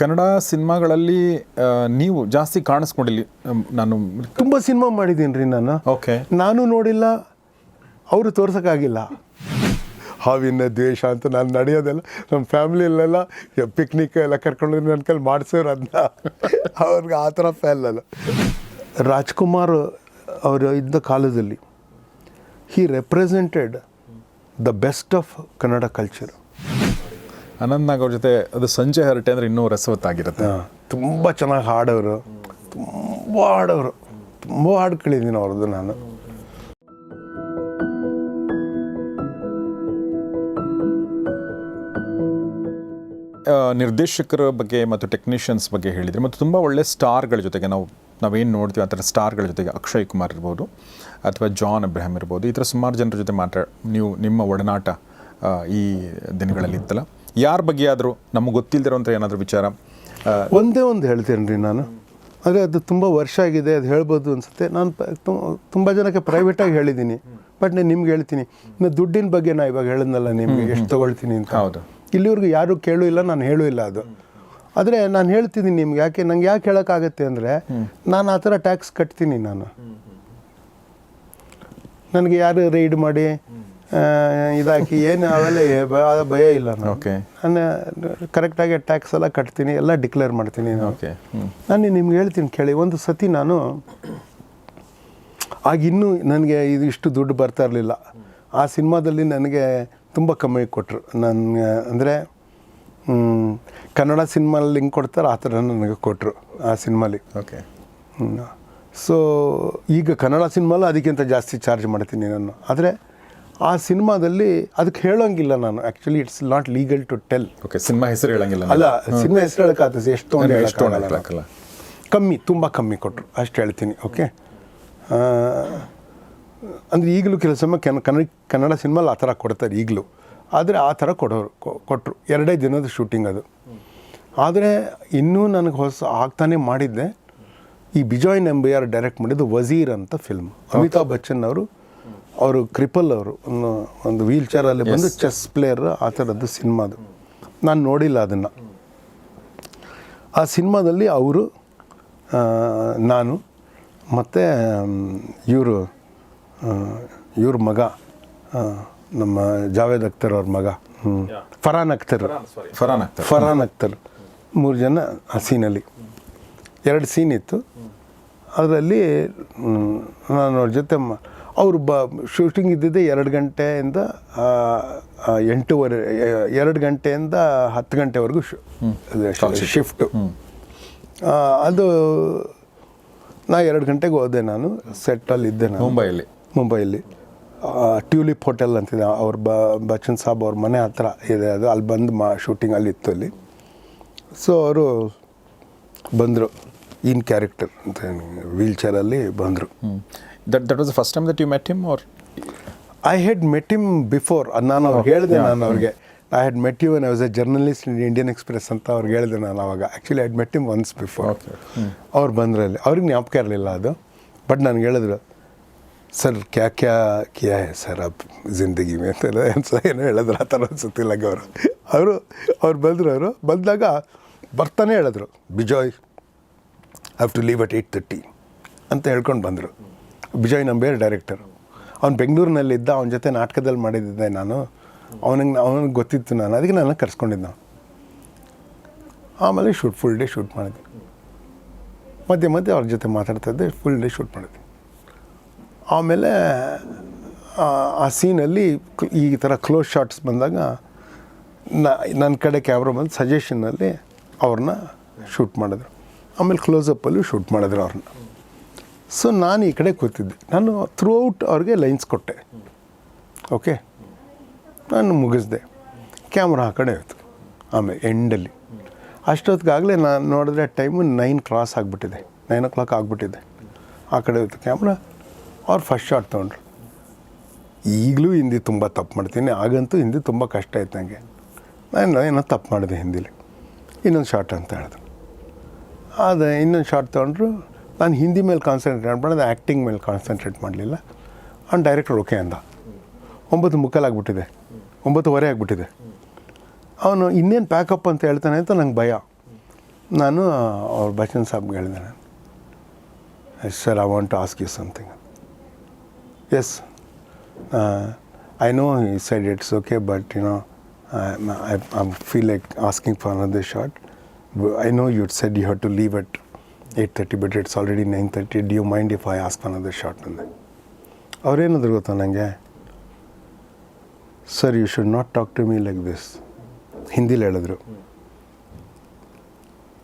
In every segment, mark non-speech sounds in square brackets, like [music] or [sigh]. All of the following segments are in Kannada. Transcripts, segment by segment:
ಕನ್ನಡ ಸಿನಿಮಾಗಳಲ್ಲಿ ನೀವು ಜಾಸ್ತಿ ಕಾಣಿಸ್ಕೊಂಡಿಲ್ಲ ನಾನು ತುಂಬ ಸಿನಿಮಾ ಮಾಡಿದ್ದೀನಿ ರೀ ನಾನು. ಓಕೆ. ನಾನು ನೋಡಿಲ್ಲ ಅವರು ತೋರ್ಸೋಕ್ಕಾಗಿಲ್ಲ. ಹಾವಿನ ದ್ವೇಷ ಅಂತ ನಾನು ನಡೆಯೋದೆಲ್ಲ ನಮ್ಮ ಫ್ಯಾಮ್ಲಿಯಲ್ಲೆಲ್ಲ ಪಿಕ್ನಿಕ್ ಎಲ್ಲ ಕರ್ಕೊಂಡು ನನ್ನ ಕೈಲಿ ಮಾಡಿಸೋರು ಅಂತ ಅವ್ರಿಗೆ ಆ ಥರ ಫ್ಯಾನ್ ಅಲ್ಲ ರಾಜ್ಕುಮಾರ್ ಅವರು ಇದ್ದ ಕಾಲದಲ್ಲಿ he represented the best of Kannada culture Anant Nag ಅವ್ರ ಜೊತೆ ಅದು ಸಂಜೆ ಹರಟೆ ಅಂದ್ರೆ ಇನ್ನೂ ರಸವತ್ತಾಗಿರುತ್ತೆ. ತುಂಬ ಚೆನ್ನಾಗಿ ಹಾಡೋರು ತುಂಬ ಹಾಡೋರು ತುಂಬ ಹಾಡು ಕೇಳಿದ್ದೀನಿ ಅವ್ರದ್ದು ನಾನು. ನಿರ್ದೇಶಕರ ಬಗ್ಗೆ ಮತ್ತು ಟೆಕ್ನಿಷಿಯನ್ಸ್ ಬಗ್ಗೆ ಹೇಳಿದರೆ ಮತ್ತು ತುಂಬ ಒಳ್ಳೆ ಸ್ಟಾರ್ಗಳ ಜೊತೆಗೆ ನಾವು ನಾವೇನು ನೋಡ್ತೀವಿ ಆ ಥರ ಸ್ಟಾರ್ಗಳ ಜೊತೆಗೆ ಅಕ್ಷಯ್ ಕುಮಾರ್ ಇರ್ಬೋದು ಅಥವಾ ಜಾನ್ ಅಬ್ರಹಂ ಇರ್ಬೋದು ಈ ಥರ ಸುಮಾರು ಜನರ ಜೊತೆ ಮಾತಾಡ ನೀವು ನಿಮ್ಮ ಒಡನಾಟ ಈ ದಿನಗಳಲ್ಲಿ ಇತ್ತಲ್ಲ? ಯಾರ ಬಗ್ಗೆ ಆದರೂ ನಮಗೆ ಗೊತ್ತಿಲ್ಲದಿರೋಂಥ ಏನಾದರೂ ವಿಚಾರ? ಒಂದೇ ಒಂದು ಹೇಳ್ತೇನೆ ರೀ ನಾನು. ಆದರೆ ಅದು ತುಂಬ ವರ್ಷ ಆಗಿದೆ ಅದು ಹೇಳ್ಬೋದು ಅನ್ಸುತ್ತೆ. ನಾನು ತುಂಬ ಜನಕ್ಕೆ ಪ್ರೈವೇಟಾಗಿ ಹೇಳಿದ್ದೀನಿ ಬಟ್ ನಾನು ನಿಮ್ಗೆ ಹೇಳ್ತೀನಿ. ಇನ್ನು ದುಡ್ಡಿನ ಬಗ್ಗೆ ನಾ ಇವಾಗ ಹೇಳಿದ್ನಲ್ಲ ನಿಮಗೆ ಎಷ್ಟು ತೊಗೊಳ್ತೀನಿ ಅಂತ. ಹೌದು. ಇಲ್ಲಿವರೆಗೂ ಯಾರೂ ಕೇಳೂ ಇಲ್ಲ ನಾನು ಹೇಳೂ ಇಲ್ಲ ಅದು. ಆದರೆ ನಾನು ಹೇಳ್ತಿದ್ದೀನಿ ನಿಮ್ಗೆ ಯಾಕೆ ನಂಗೆ ಯಾಕೆ ಹೇಳೋಕ್ಕಾಗತ್ತೆ ಅಂದರೆ ನಾನು ಆ ಥರ ಟ್ಯಾಕ್ಸ್ ಕಟ್ತೀನಿ ನಾನು. ನನಗೆ ಯಾರು ರೈಡ್ ಮಾಡಿ ಇದಾಕಿ ಏನು ಅವೆಲ್ಲ ಭಯ ಇಲ್ಲ ನಾನು ಓಕೆ ನಾನು ಕರೆಕ್ಟಾಗಿ ಟ್ಯಾಕ್ಸ್ ಎಲ್ಲ ಕಟ್ತೀನಿ ಎಲ್ಲ ಡಿಕ್ಲೇರ್ ಮಾಡ್ತೀನಿ ಓಕೆ ನಾನು ನಿಮ್ಗೆ ಹೇಳ್ತೀನಿ ಕೇಳಿ ಒಂದು ಸತಿ ನಾನು ಆಗ ಇನ್ನೂ ನನಗೆ ಇದು ಇಷ್ಟು ದುಡ್ಡು ಬರ್ತಾ ಇರಲಿಲ್ಲ. ಆ ಸಿನಿಮಾದಲ್ಲಿ ನನಗೆ ತುಂಬ ಕಮ್ಮಿ ಕೊಟ್ಟರು ನನಗೆ ಅಂದರೆ ಕನ್ನಡ ಸಿನಿಮಾಲ್ಲಿ ಹಿಂಗೆ ಕೊಡ್ತಾರೆ ಆ ಥರ ನನಗೆ ಕೊಟ್ಟರು ಆ ಸಿನಿಮಾಲಿ. ಓಕೆ ಸೊ ಈಗ ಕನ್ನಡ ಸಿನಿಮಾಲು ಅದಕ್ಕಿಂತ ಜಾಸ್ತಿ ಚಾರ್ಜ್ ಮಾಡ್ತೀನಿ ನಾನು. ಆದರೆ ಆ ಸಿನಿಮಾದಲ್ಲಿ ಅದಕ್ಕೆ ಹೇಳೋಂಗಿಲ್ಲ ನಾನು. Actually it's not legal to tell okay cinema ಹೆಸರು ಹೇಳಂಗಿಲ್ಲ ಅಲ್ಲ ಸಿನಿಮಾ ಹೆಸರು ಹೇಳೋಕ್ಕಾಗ್ತದೆ ಎಷ್ಟು ಹೇಳೋಕ್ಕಾಗಲ್ಲ. ಕಮ್ಮಿ ತುಂಬ ಕಮ್ಮಿ ಕೊಟ್ಟರು ಅಷ್ಟು ಹೇಳ್ತೀನಿ ಓಕೆ ಅಂದರೆ ಈಗಲೂ ಕೆಲವು ಸಮಯ ಕನ್ನಡ ಕನ್ನಡ ಸಿನಿಮಾಲಿ ಆ ಥರ ಕೊಡ್ತಾರೆ ಈಗಲೂ. ಆದರೆ ಆ ಥರ ಕೊಡೋರು ಕೊಟ್ಟರು ಎರಡೇ ದಿನದ ಶೂಟಿಂಗ್ ಅದು. ಆದರೆ ಇನ್ನೂ ನನಗೆ ಹೊಸ ಆಗ್ತಾನೆ ಮಾಡಿದ್ದೆ. ಈ ಬಿಜಾಯ್ ನಂಬಿಯಾರ್ ಡೈರೆಕ್ಟ್ ಮಾಡಿದ್ದು ವಜೀರ್ ಅಂತ ಫಿಲ್ಮ್ ಅಮಿತಾಬ್ ಬಚ್ಚನ್ ಅವರು ಅವರು ಕ್ರಿಪಲ್ ಅವರು ಒಂದು ಒಂದು ವೀಲ್ ಚೇರಲ್ಲಿ ಬಂದು ಚೆಸ್ ಪ್ಲೇಯರ್ ಆ ಥರದ್ದು ಸಿನಿಮಾದು. ನಾನು ನೋಡಿಲ್ಲ ಅದನ್ನು. ಆ ಸಿನಿಮಾದಲ್ಲಿ ಅವರು ನಾನು ಮತ್ತು ಇವರು ಇವ್ರ ಮಗ ನಮ್ಮ ಜಾವೇದ್ ಅಖ್ತರ್ ಅವ್ರ ಮಗ ಹ್ಞೂ ಫರಾನ್ ಅಖ್ತರ್. ಫರಾನ್ ಅಖ್ತರ್. ಫರಾನ್ ಅಖ್ತರ್. ಮೂರು ಜನ ಆ ಸೀನಲ್ಲಿ. ಎರಡು ಸೀನ್ ಇತ್ತು. ಅದರಲ್ಲಿ ನಾನು ಅವ್ರ ಜೊತೆ ಮ ಅವರು ಬ ಶೂಟಿಂಗ್ ಇದ್ದಿದ್ದೆ ಎರಡು ಗಂಟೆಯಿಂದ ಎಂಟುವರೆ ಎರಡು ಗಂಟೆಯಿಂದ ಹತ್ತು ಗಂಟೆವರೆಗೂ ಶು ಶಿಫ್ಟು ಅದು ನಾ ಎರಡು ಗಂಟೆಗೆ ಹೋದೆ ನಾನು ಸೆಟ್ಟಲ್ಲಿ ಇದ್ದೆ ನಾನು. ಮುಂಬೈಯಲ್ಲಿ. ಮುಂಬೈಯಲ್ಲಿ. ಟ್ಯೂಲಿಪ್ ಹೋಟೆಲ್ ಅಂತಿದ್ದೆ ಅವ್ರ ಬ ಬಚ್ಚನ್ ಸಾಬ್ ಅವ್ರ ಮನೆ ಹತ್ರ ಇದೆ ಅದು ಅಲ್ಲಿ ಬಂದು ಮಾ ಶೂಟಿಂಗ್ ಅಲ್ಲಿ ಇತ್ತು ಅಲ್ಲಿ. ಸೊ ಅವರು ಬಂದರು ಇನ್ ಕ್ಯಾರೆಕ್ಟರ್ ಅಂತ ವೀಲ್ ಚೇರಲ್ಲಿ ಬಂದರು. That that was the first time that you met him or I had met him before ನಾನು ಅವ್ರಿಗೆ ಹೇಳಿದೆ ನಾನು ಅವ್ರಿಗೆ. I had met you was a journalist in Indian Express ಅಂತ ಅವ್ರಿಗೆ ಹೇಳಿದೆ ನಾನು ಅವಾಗ. Actually I had met him once before. ಅವ್ರು ಬಂದ್ರಲ್ಲಿ. ಅವ್ರಿಗೆ ಜ್ಞಾಪಕ ಇರಲಿಲ್ಲ ಅದು. ಬಟ್ ನನಗೆ ಹೇಳಿದ್ರು ಸರ್ ಕ್ಯಾ ಕ್ಯಾ ಕ್ಯಾ ಹೇ ಸರ್ ಅಪ್ ಜಿಂದಗಿ ಮೇ? ಅಂತ ಏನೋ ಏನೋ ಹೇಳಿದ್ರು. ಆ ಥರ ಅನ್ಸುತ್ತಿಲ್ಲ ಅವರು ಅವರು ಅವ್ರು ಬಂದರು ಅವರು ಬಂದಾಗ ಬರ್ತಾನೆ ಹೇಳಿದ್ರು. Bijoy have to leave at eight thirty ಅಂತ ಹೇಳ್ಕೊಂಡು ಬಂದರು. ಬಿಜಾಯ್ ನಂಬೇರ್ ಡೈರೆಕ್ಟರ್ ಅವ್ನು ಬೆಂಗಳೂರಿನಲ್ಲಿದ್ದ ಅವನ ಜೊತೆ ನಾಟಕದಲ್ಲಿ ಮಾಡಿದ್ದೆ ನಾನು. ಅವನಿಗೆ ಅವನಿಗೆ ಗೊತ್ತಿತ್ತು ನಾನು. ಅದಕ್ಕೆ ನನ್ನ ನಾನು ಆಮೇಲೆ ಶೂಟ್ ಫುಲ್ ಡೇ ಶೂಟ್ ಮಾಡಿದೆ ಮಧ್ಯೆ ಮಧ್ಯೆ ಅವ್ರ ಜೊತೆ ಮಾತಾಡ್ತಾ ಇದ್ದೆ ಫುಲ್ ಡೇ ಶೂಟ್ ಮಾಡಿದೆ ಆಮೇಲೆ, ಆ- ಆ ಸೀನಲ್ಲಿ ಈ ಥರ ಕ್ಲೋಸ್ ಶಾಟ್ಸ್ ಬಂದಾಗ ನನ್ನ ಕಡೆ ಕ್ಯಾಮ್ರಾ ಬಂದು ಸಜೆಷನ್ನಲ್ಲಿ ಅವ್ರನ್ನ ಶೂಟ್ ಮಾಡಿದ್ರು. ಆಮೇಲೆ ಕ್ಲೋಸಪ್ಪಲ್ಲೂ ಶೂಟ್ ಮಾಡಿದ್ರು ಅವ್ರನ್ನ ಸೊ ನಾನು ಈ ಕಡೆ ಕೂತಿದ್ದೆ. ನಾನು ಥ್ರೂ ಔಟ್ ಅವ್ರಿಗೆ ಲೈನ್ಸ್ ಕೊಟ್ಟೆ. ಓಕೆ ನಾನು ಮುಗಿಸ್ದೆ. ಕ್ಯಾಮ್ರಾ ಆ ಕಡೆ ಹೋಯ್ತು. ಆಮೇಲೆ ಎಂಡಲ್ಲಿ ಅಷ್ಟೊತ್ತಿಗಾಗಲೇ ನಾನು ನೋಡಿದ್ರೆ ಟೈಮು ನೈನ್ ಕ್ರಾಸ್ ಆಗಿಬಿಟ್ಟಿದೆ. ನೈನ್ ಓ ಕ್ಲಾಕ್ ಆಗಿಬಿಟ್ಟಿದೆ. ಆ ಕಡೆ ಹೋಯ್ತು ಕ್ಯಾಮ್ರಾ ಅವ್ರು ಫಸ್ಟ್ ಶಾಟ್ ತೊಗೊಂಡ್ರು. ಈಗಲೂ ಹಿಂದಿ ತುಂಬ ತಪ್ಪು ಮಾಡ್ತೀನಿ. ಆಗಂತೂ ಹಿಂದಿ ತುಂಬ ಕಷ್ಟ ಆಯ್ತು ನನಗೆ ನಾನು ಏನೋ ತಪ್ಪು ಮಾಡಿದೆ ಹಿಂದಿಲಿ. ಇನ್ನೊಂದು ಶಾರ್ಟ್ ಅಂತ ಹೇಳಿದ್ರು. ಅದು ಇನ್ನೊಂದು ಶಾರ್ಟ್ ತೊಗೊಂಡ್ರು. ನಾನು ಹಿಂದಿ ಮೇಲೆ ಕಾನ್ಸಂಟ್ರೇಟ್ ಮಾಡಿದೆ ಆ್ಯಕ್ಟಿಂಗ್ ಮೇಲೆ ಕಾನ್ಸಂಟ್ರೇಟ್ ಮಾಡಲಿಲ್ಲ. ಅವ್ನು ಡೈರೆಕ್ಟರ್ ಓಕೆ ಅಂದ. ಒಂಬತ್ತು ಮುಕ್ಕಾಲಾಗ್ಬಿಟ್ಟಿದೆ. ಒಂಬತ್ತುವರೆ ಆಗಿಬಿಟ್ಟಿದೆ. ಅವನು ಇನ್ನೇನು ಪ್ಯಾಕಪ್ ಅಂತ ಹೇಳ್ತಾನೆ ಅಂತ ನಂಗೆ ಭಯ. ನಾನು ಅವ್ರ ಬಚ್ಚನ್ ಸಾಬ್ಗೆ ಹೇಳಿದೆ ನಾನು. Sir I want to ask you something yes I know ಈ side it's okay but you know I feel like asking for another shot I know you said you have to leave at eight thirty but it's already nine thirty do you mind if I ask for another short ಅಂದೆ ಅವ್ರೇನಾದ್ರು ಗೊತ್ತಾ ನನಗೆ sir you should not talk to me like this ಹಿಂದಿಲಿ ಹೇಳಿದ್ರು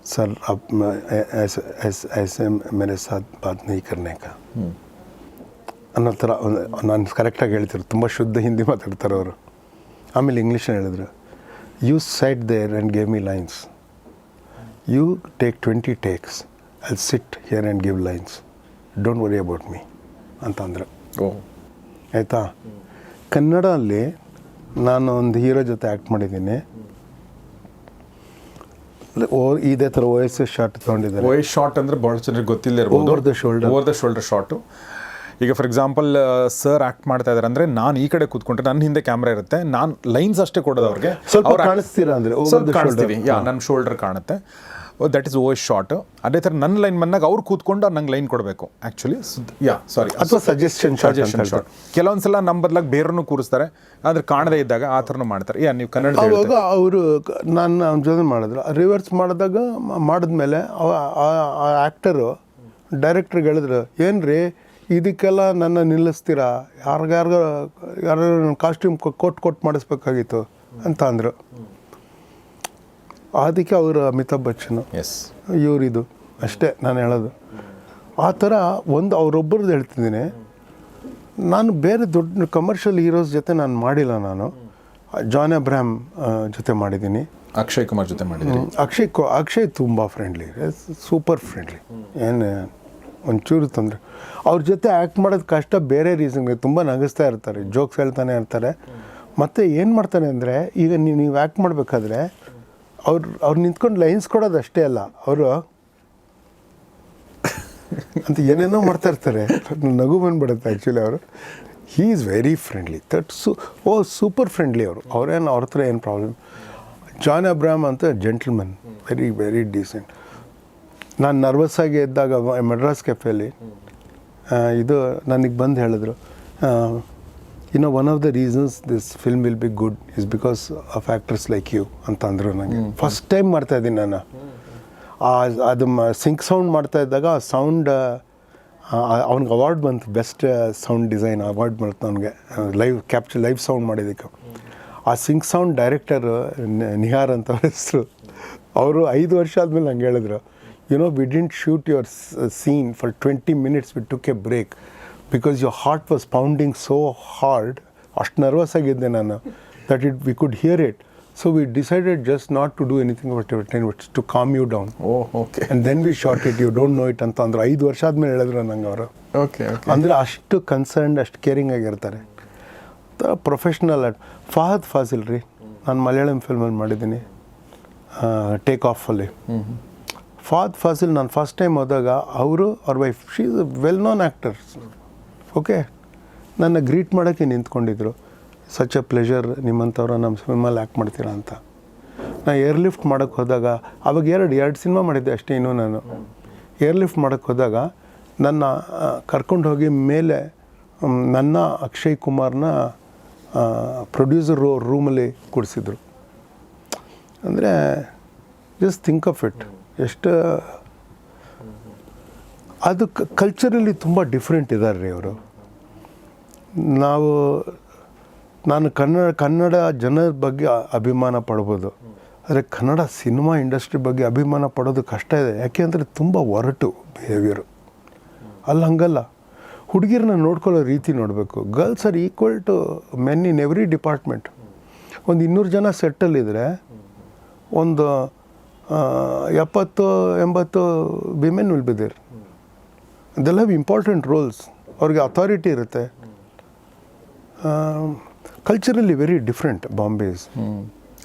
सर अब मैं ऐ- ऐसे ऐसे ऐसे मेरे साथ बात नहीं करने का ಅನ್ನೋ ಥರ ನಾನು ಕರೆಕ್ಟಾಗಿ ಹೇಳ್ತಿರು ತುಂಬ ಶುದ್ಧ ಹಿಂದಿ ಮಾತಾಡ್ತಾರೆ ಅವರು ಆಮೇಲೆ ಇಂಗ್ಲೀಷಲ್ಲಿ ಹೇಳಿದ್ರು you side there and gave me lines you take twenty takes I sit here and give lines don't worry about me ಅಂತ ಅಂದರು ಓ. ಆಯಿತಾ? ಕನ್ನಡದಲ್ಲಿ ನಾನು ಒಂದು ಹೀರೋ ಜೊತೆ ಆ್ಯಕ್ಟ್ ಮಾಡಿದ್ದೀನಿ. ಓ ಇದೇ ಥರ ಓ ಎಸ್ ಎಸ್ ಶಾರ್ಟ್ ತೊಗೊಂಡಿದ್ದಾರೆ ವಯಸ್ ಶಾರ್ಟ್ ಅಂದರೆ ಭಾಳ ಜನರಿಗೆ ಗೊತ್ತಿಲ್ಲ ಇರ್ಬೋದು. The the shoulder. Over the shoulder shot ಈಗ ಫಾರ್ ಎಕ್ಸಾಂಪಲ್ ಸರ್ ಆಕ್ಟ್ ಮಾಡ್ತಾ ಇದಾರೆ ಅಂದ್ರೆ ನಾನು ಈ ಕಡೆ ಕೂತ್ಕೊಂಡ್ರೆ ನನ್ನ ಹಿಂದೆ ಕ್ಯಾಮ್ರಾ ಇರುತ್ತೆ. ನಾನು ಲೈನ್ಸ್ ಅಷ್ಟೇ ಕೊಡೋದು ಅವ್ರಿಗೆ. ಸ್ವಲ್ಪ ಕಾಣಿಸ್ತೀರಾ ಅಂದ್ರೆ. ಕಾಣಿಸ್ತೀವಿ. ಯಾ ನನ್ನ ಶೋಲ್ಡರ್ ಕಾಣುತ್ತೆ. ದಟ್ ಇಸ್ ಓವರ್ ಶಾರ್ಟ್ ಅದೇ ಥರ ನನ್ನ ಲೈನ್ ಬಂದಾಗ ಅವ್ರು ಕೂತ್ಕೊಂಡು ನಂಗೆ ಲೈನ್ ಕೊಡಬೇಕು ಆ್ಯಕ್ಚುಲಿ ಯಾ ಸಾರಿ ಅಥವಾ ಸಜೆಷನ್ ಸಜೆಷನ್ ಶಾರ್ಟ್ ಕೆಲವೊಂದ್ಸಲ ನಮ್ಮ ಬದಲಾಗಿ ಬೇರನ್ನು ಕೂರಿಸ್ತಾರೆ ಆದರೆ ಕಾಣದೇ ಇದ್ದಾಗ ಆ ಥರನೂ ಮಾಡ್ತಾರೆ. ಯಾ ನೀವು ಕನ್ನಡ ಅವಾಗ ಅವರು ನಾನು ಅವ್ನ ಜೊತೆ ಮಾಡಿದ್ರು. ರಿವರ್ಸ್ ಮಾಡಿದಾಗ ಮಾಡಿದ್ಮೇಲೆ ಆ್ಯಕ್ಟರು ಡೈರೆಕ್ಟ್ರಿಗೆ ಹೇಳಿದ್ರು ಏನು ರೀ ಇದಕ್ಕೆಲ್ಲ ನನ್ನ ನಿಲ್ಲಿಸ್ತೀರಾ? ಯಾರಿಗಾರ್ಗ ಯಾರು ಕಾಸ್ಟ್ಯೂಮ್ ಕೊಟ್ಟು ಕೊಟ್ಟು ಮಾಡಿಸ್ಬೇಕಾಗಿತ್ತು? ಅಂತ ಅಂದರು. ಅದಕ್ಕೆ ಅವರು ಅಮಿತಾಬ್ ಬಚ್ಚನ್. ಎಸ್ ಇವರಿದು. ಅಷ್ಟೇ ನಾನು ಹೇಳೋದು. ಆ ಥರ ಒಂದು ಅವರೊಬ್ಬರದ್ದು ಹೇಳ್ತಿದ್ದೀನಿ. ನಾನು ಬೇರೆ ದೊಡ್ಡ ಕಮರ್ಷಿಯಲ್ ಹೀರೋಸ್ ಜೊತೆ ನಾನು ಮಾಡಿಲ್ಲ ನಾನು. ಜಾನ್ ಅಬ್ರಾಮ್ ಜೊತೆ ಮಾಡಿದ್ದೀನಿ. ಅಕ್ಷಯ್ ಕುಮಾರ್ ಜೊತೆ ಮಾಡಿದ್ದೀನಿ ಅಕ್ಷಯ್ ಕು ಅಕ್ಷಯ್ ತುಂಬ ಫ್ರೆಂಡ್ಲಿ ಸೂಪರ್ ಫ್ರೆಂಡ್ಲಿ ಏನು ಒಂಚೂರು ತೊಂದರೆ. ಅವ್ರ ಜೊತೆ ಆ್ಯಕ್ಟ್ ಮಾಡೋದು ಕಷ್ಟ ಬೇರೆ ರೀಸನ್ಗೆ ತುಂಬ ನಗಿಸ್ತಾ ಇರ್ತಾರೆ. ಜೋಕ್ಸ್ ಹೇಳ್ತಾನೆ ಇರ್ತಾರೆ. ಮತ್ತು ಏನು ಮಾಡ್ತಾನೆ ಅಂದರೆ ಈಗ ನೀವು ನೀವು ಆ್ಯಕ್ಟ್ ಮಾಡಬೇಕಾದ್ರೆ ಅವ್ರು ಅವ್ರು ನಿಂತ್ಕೊಂಡು ಲೈನ್ಸ್ ಕೊಡೋದು ಅಷ್ಟೇ ಅಲ್ಲ, ಅವರು ಅಂತ ಏನೇನೋ ಮಾಡ್ತಾ ಇರ್ತಾರೆ. ನಗು ಬಂದ್ಬಿಡುತ್ತೆ ಆ್ಯಕ್ಚುಲಿ ಅವರು. He is very friendly that ಸು ಓ ಸೂಪರ್ ಫ್ರೆಂಡ್ಲಿ ಅವರು. ಅವ್ರೇನು, ಅವ್ರ ಹತ್ರ ಏನು ಪ್ರಾಬ್ಲಮ್ ಜಾನ್ ಅಬ್ರಾಮ್ ಅಂತ ಜೆಂಟ್ಲ್ಮನ್ ವೆರಿ ವೆರಿ ಡೀಸೆಂಟ್ ನಾನು ನರ್ವಸ್ ಆಗಿ ಇದ್ದಾಗ ಮೆಡ್ರಾಸ್ ಕೆಫೆಯಲ್ಲಿ ಇದು ನನಗೆ ಬಂದು ಹೇಳಿದ್ರು ಇನ್ನು one of the reasons this film will be good is because of actors like you ಅಂತ ಅಂದರು ನನಗೆ ಫಸ್ಟ್ ಟೈಮ್ ಮಾಡ್ತಾ ಇದ್ದೀನಿ ನಾನು. ಆ ಅದು ಸಿಂಕ್ ಸೌಂಡ್ ಮಾಡ್ತಾ ಇದ್ದಾಗ ಆ ಸೌಂಡ್ ಅವ್ನಿಗೆ ಅವಾರ್ಡ್ ಬಂತು. ಬೆಸ್ಟ್ ಸೌಂಡ್ ಡಿಸೈನ್ ಅವಾರ್ಡ್ ಬಂತು ಅವ್ನಿಗೆ ಲೈವ್ ಕ್ಯಾಪ್ಚರ್ ಲೈವ್ ಸೌಂಡ್ ಮಾಡಿದ್ದಕ್ಕೆ. ಆ ಸಿಂಕ್ ಸೌಂಡ್ ಡೈರೆಕ್ಟರ್ ನಿಹಾರ್ ಅಂತ ಅವ್ರ ಹೆಸರು. ಅವರು ಐದು ವರ್ಷ ಆದಮೇಲೆ ನಂಗೆ ಹೇಳಿದ್ರು. You know we didn't shoot your scene for twenty minutes we took a break because your heart was pounding so hard ಅಷ್ಟು ನರ್ವಸ್ ಆಗಿದ್ದೆ ನಾನು that it we could hear it so we decided just not to do anything but ten to calm you down okay and then we shot it you don't know it ಅಂತ ಅಂದ್ರೆ. ಐದು ವರ್ಷ ಆದಮೇಲೆ ಹೇಳಿದ್ರು ನಂಗೆ ಅವರು. ಓಕೆ ಅಂದರೆ ಅಷ್ಟು ಕನ್ಸರ್ನ್ಡ್ ಅಷ್ಟು ಕೇರಿಂಗ್ ಆಗಿರ್ತಾರೆ. ಪ್ರೊಫೆಷ್ನಲ್ ಫಹದ್ ಫಾಸಿಲ್ ರೀ ನಾನು ಮಲಯಾಳಂ ಫಿಲ್ಮಲ್ಲಿ ಮಾಡಿದ್ದೀನಿ ಟೇಕ್ ಆಫಲ್ಲಿ ಫಹದ್ ಫಾಸಿಲ್ ನಾನು ಫಸ್ಟ್ ಟೈಮ್ ಹೋದಾಗ ಅವರು ಅವ್ರ wife she is well known actors okay. ನನ್ನ ಗ್ರೀಟ್ ಮಾಡೋಕ್ಕೆ ನಿಂತ್ಕೊಂಡಿದ್ರು. ಸಚ್ ಅ ಪ್ಲೆಷರ್ ನಿಮ್ಮಂಥವ್ರ ನಮ್ಮ ಸಿನಿಮಲ್ಲಿ ಆ್ಯಕ್ಟ್ ಮಾಡ್ತೀರಾ ಅಂತ. ನಾ ಏರ್ ಲಿಫ್ಟ್ ಮಾಡೋಕ್ಕೆ ಹೋದಾಗ, ಅವಾಗ ಎರಡು ಎರಡು ಸಿನಿಮಾ ಮಾಡಿದ್ದೆ ಅಷ್ಟೇ ಇನ್ನೂ ನಾನು. ಏರ್ ಲಿಫ್ಟ್ ಮಾಡೋಕ್ಕೆ ಹೋದಾಗ, ನನ್ನ ಕರ್ಕೊಂಡು ಹೋಗಿ ಮೇಲೆ ನನ್ನ ಅಕ್ಷಯ್ ಕುಮಾರ್ನ ಪ್ರೊಡ್ಯೂಸರ್ ರೂಮಲ್ಲಿ ಕೂಡಿಸಿದ್ರು. ಅಂದರೆ ಜಸ್ಟ್ ಥಿಂಕ್ ಆಫ್ ಇಟ್ ಎಷ್ಟು ಅದು ಕಲ್ಚರಲ್ಲಿ ತುಂಬ ಡಿಫ್ರೆಂಟ್ ಇದ್ದಾರೆ ರೀ ಅವರು. ನಾವು, ನಾನು ಕನ್ನಡ ಕನ್ನಡ ಜನರ ಬಗ್ಗೆ ಅಭಿಮಾನ ಪಡ್ಬೋದು. ಆದರೆ ಕನ್ನಡ ಸಿನಿಮಾ ಇಂಡಸ್ಟ್ರಿ ಬಗ್ಗೆ ಅಭಿಮಾನ ಪಡೋದು ಕಷ್ಟ ಇದೆ. ಯಾಕೆಂದರೆ ತುಂಬ ಒರಟು ಬಿಹೇವಿಯರು ಅಲ್ಲಿ ಹಂಗಲ್ಲ. ಹುಡುಗಿರನ್ನ ನೋಡ್ಕೊಳ್ಳೋ ರೀತಿ ನೋಡಬೇಕು. Girls are equal to men in every department ಒಂದು ಇನ್ನೂರು ಜನ ಸೆಟ್ಟಲ್ಲಿದ್ದರೆ ಒಂದು ಎಪ್ಪತ್ತು, ಎಂಬತ್ತು women will they'll have important roles ಅವ್ರಿಗೆ ಅಥಾರಿಟಿ ಇರುತ್ತೆ. Culturally very different Bombay's